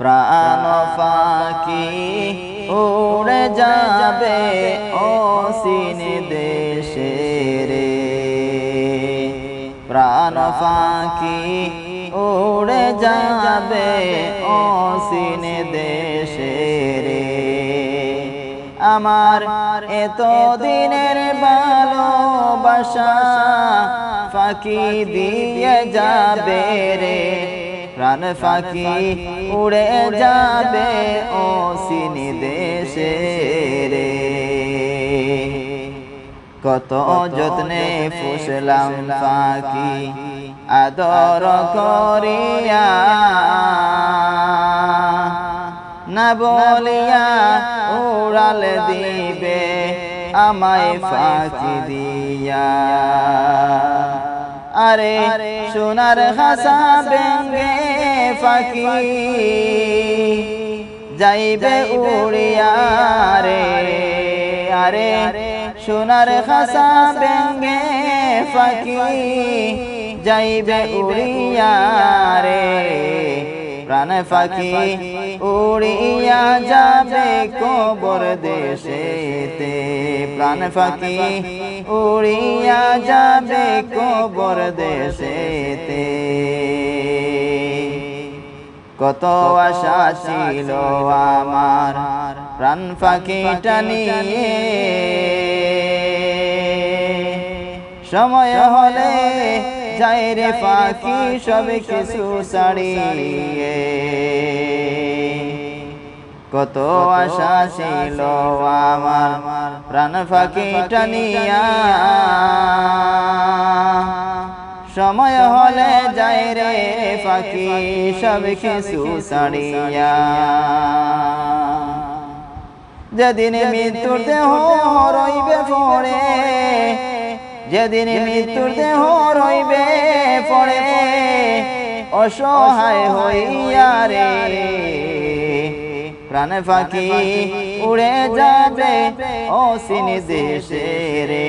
প্রাণ ফাঁকি উড়ে যাবে অসীন দেশে রে প্রাণ ফাঁকি উড়ে যাবে অসীন দেশে রে আমার এত দিনের ভালোবাসা ফাঁকি দিয়ে যাবে রে। প্রাণ ফাঁকি উড়ে যাবে ও সিনি দেশে রে কত যত্নে ফুসলাম ফাঁকি আদর করিয়া। না বলিয়া উড়াল দিবে আমায় ফাঁকি দিয়া। আরে সোনার হাসা বেঙ্গে ফাঁকি যাইবে উড়িয়া রে। আরে সোনার হাসা বেঙ্গে ফাঁকি যাইবে উড়িয়া রে। প্রাণ ফাঁকি উড়িয়া যাবে কবর দেশেতে। প্রাণ ফাঁকি উড়িয়া যাবে কবর দেশেতে। কত আশা ছিল আমার। প্রাণ ফাঁকিটা নিয়ে। সময় হলে যাই রে পাখি সব কিছু ছাড়িয়ে। কত আশা ছিল আমার। প্রাণ ফাঁকি টানিয়া সময় হলে যাই রে ফাঁকি, সব কিছু ছাড়িয়া যেদিন মৃত্যুর দেহ রইবে পড়ে, যেদিন মৃত্যুর দেহ রইবে পড়ে, অসহায় হইয়া রে। প্রাণ ফাঁকি উড়ে যাবে অসীন দেশে রে।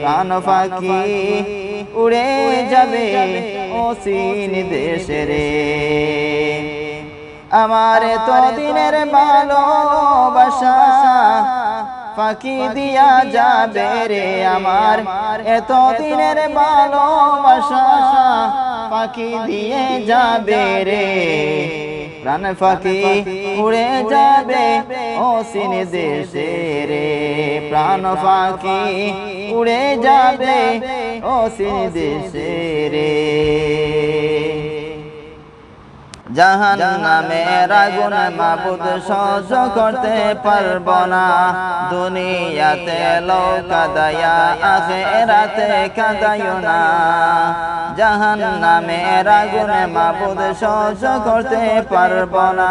প্রাণ ফাঁকি উড়ে যাবে অসীন দেশে রে। আমার তো দিনের ভালোবাসা ফাঁকি দিয়া যাবে রে আমার এত দিনের ভালোবাসা ফাঁকি দিয়ে যাবে রে। প্রাণ ফাঁকি উড়ে যাবে ও সিন দেশে রে। প্রাণ ফাঁকি উড়ে যাবে ও সিন দেশে রে জাহান নামের আগুন মাবুদ সহ্য করতে পারব না। দুনিয়াতে লোক কাদায়া আখেরাতে কাদায় না। জাহান নামে আগুন মাবুদ সহ্য করতে পারব না।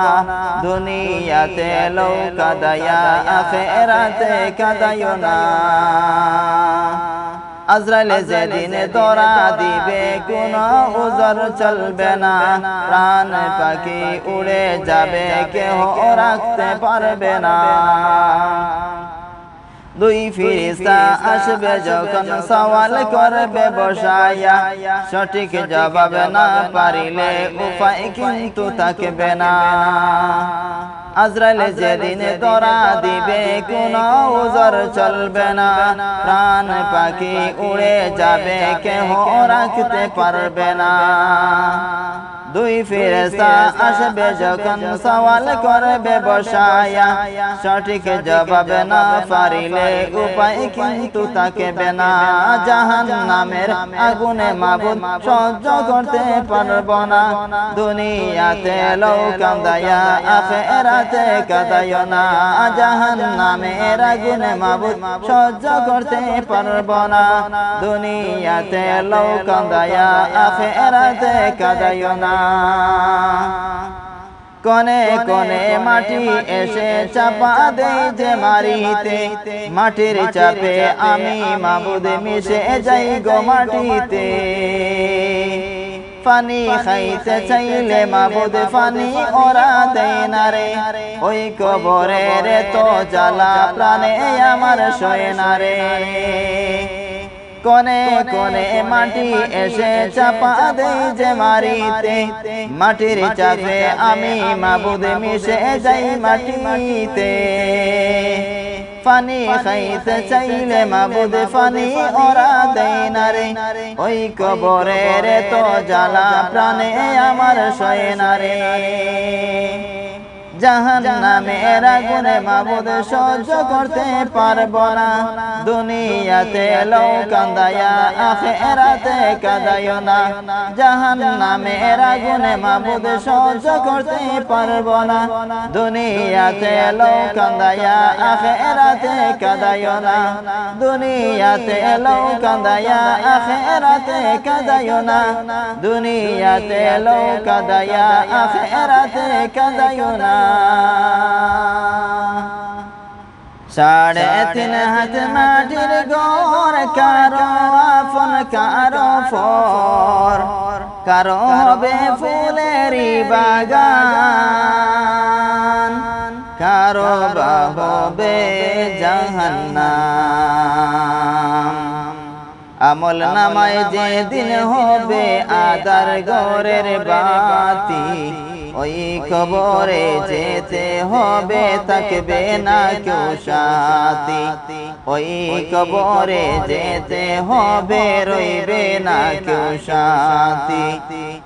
দুনিয়াতে লোক কাদায়া আখেরাতে কাদায় না। আজরাইলে যেদিন তোরা দিবে কোন উজর চলবে না। প্রাণ পাখি উড়ে যাবে কেহ রাখতে পারবে না। দুই ফিরিস্তা আসবে যখন সওয়াল করবে বসায়া সঠিক জবাব না পারিলে উপায় কিন্তু থাকবে না। আজরাইল যেদিন তোরা দিবে, কোন উজর চলবে না। প্রাণ পাখি উড়ে যাবে, কেহ রাখতে পারবে না। দুই ফেরেস্তা আসবে যখন সওয়াল করবে বসায়া। সঠিক জবাব না পারিলে উপায় কিন্তু থাকবে না জাহান নামের আগুনে মাবুদ সহ্য করতে পারব না। দুনিয়াতে লোক কান্দায়া আখেরাতে কাদায় না। জাহান নামের আগুনে মাবুদ সহ্য করতে পারব না। দুনিয়াতে লোক কান্দায়া আখেরাতে কাদায় না। কনে কনে মাটি এসে চাপা দেই যে মারিতে মাটির চাপে আমি মাবুদ মিশে যাই গো মাটিতে। পানি খাইতে চাইলে মাবুদ পানি ওরা দেয় না রে। ওই কবরে রে তো জ্বালা প্রাণে আমার শোয় না রে। কোনে কোনে মাটি এসে চাপা দেই যে মারিতে মাটির চাপে আমি মাবুদ মিশে যাই মাটিতে। পানি খাইতে চাইলে মাবুদ পানি ওরা দেয় না রে। ওই কবরে রে তো জ্বালা প্রাণে আমার শয়ে না রে। জাহান নামের আগুনে মাবুদ সহ্য করতে পারব না। দুনিয়াতে লও কান্দায়া আখেরাতে কাদায় না। জাহান নামের আগুনে মাবুদ সহ্য করতে পারব না। দুনিয়াতে লও কান্দায়া আখেরাতে কাদায় না। দুনিয়াতে লও কান্দায়া আখেরাতে কাদায় না। দুনিয়াতে লও কাদায়া আখেরাতে কাদায় না। সাড়ে তিন হাত মাটির গর কারও আপন কারও ফর কারও হবে ফুলেরই বাগান কারও হবে জাহান্নাম আমল নামায় যে দিন হবে আদার গরের বাতি ওই কবরে যেতে হবে থাকবে না কেউ সাথী। ওই কবরে যেতে হবে রইবে না কেউ সাথী।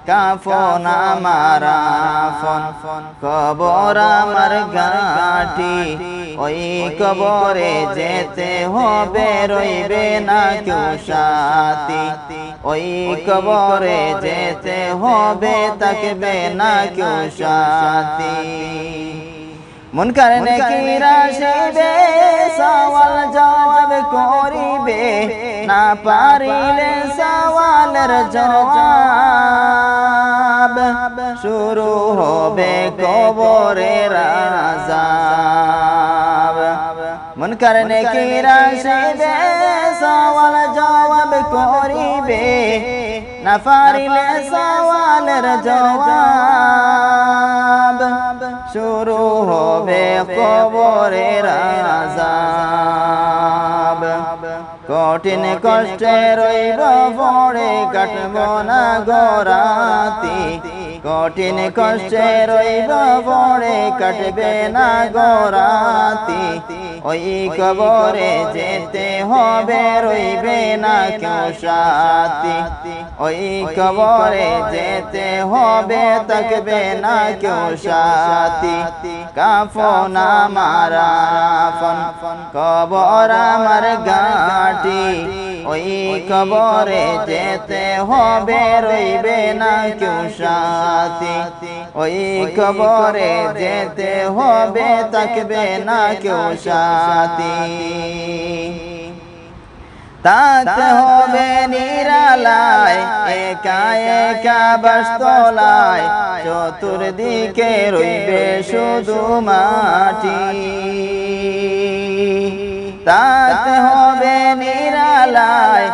কাফন আমার ফন কবর আমার গাটি। ওই কবরে যেতে হবে রইবে না কেউ সাথী। ওই কবরে যেতে হবে থাকবে না কেউ সাথী। মন কারণে কি রাশিবে সওয়াল জবাব করিবে। না পারিলে সওয়ালের জবাব শুরু হবে কবরের কি রাশিবে সওয়াল জবাব করিবে না পারিলে সওয়ালের জবাব শুরু হবে কবরের আযাব কঠিন কষ্টে রইব পড়ে কাটব না গরাতি কঠিন কষ্টে রইব পড়ে কাটবে না গরাতি ওই কবরে যেতে হবে রইবে না কেউ সাথী। ওই কবরে যেতে হবে থাকবে না কেউ সাথী। কাফন আমার ফন কবর আমার গাটি। ওই কবরে যেতে হবে, রইবে না কেউ সাথী। ওই কবরে যেতে হবে, থাকবে না কেউ সাথী। তাতে হবে নিরালায়, একা একা বাস্তলায় চতুর্দিকে রইবে শুধু মাটি। তাতে হবে নিরালায়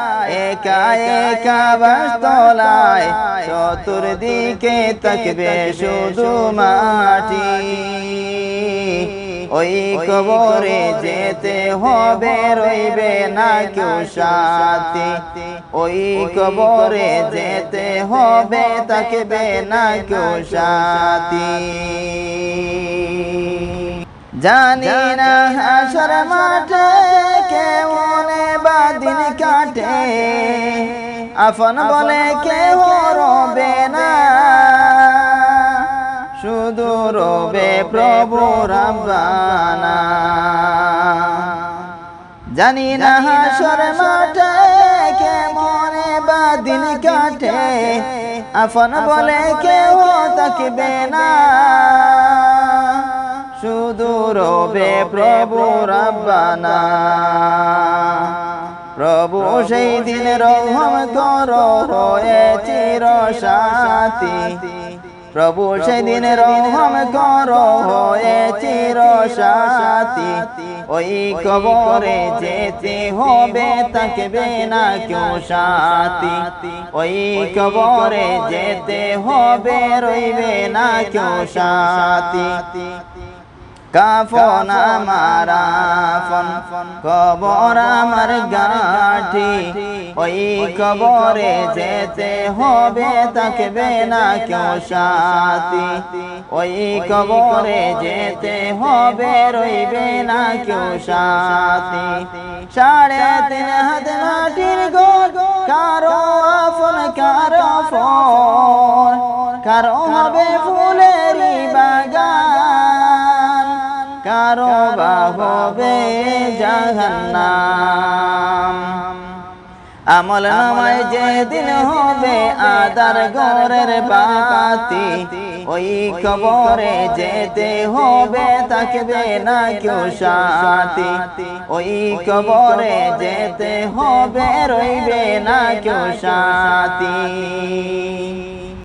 একা একা বাস্তলায় চতুর্দিকে থাকবে শুধু মাটি। ওই কবরে যেতে হবে, রইবে না কেউ সাথী। ওই কবরে যেতে হবে, থাকবে না কেউ সাথী। জানি না হাসর মাঠে কেমন বাদিন কাটে। আপন বলে কেউ রবে না। শুধু রবে প্রভু রাব্বানা জানি না হাসর মাঠে বা দিন কাটে। আপন বলে কেউ থাকবে না। শুধু রবে প্রভু রাব্বানা প্রভু সেই দিন রহম করো হয়ে চির সাথী প্রভু সেদিন রহম করো হয়ে চির সাথী ওই কবরে যেতে হবে থাকবে না কেউ সাথী ওই কবরে যেতে হবে রইবে না কেউ সাথী কাফন আমার আফন কবর আমার গাঠি ওই কবরে যেতে হবে থাকবে না কেউ সাথী। ওই কবরে যেতে হবে রইবে না কেউ সাথী। সাড়ে তিন হাত মাটির গোল কারও আফন কারও ফোন। কারও হবে কারও বা হবে জাহান্নাম। আমল নামায় যেদিন হবে আদার ঘরের বাতি, ওই কবরে যেতে হবে থাকবে না কেউ সাথী। ওই কবরে যেতে হবে রইবে না কেউ সাথী।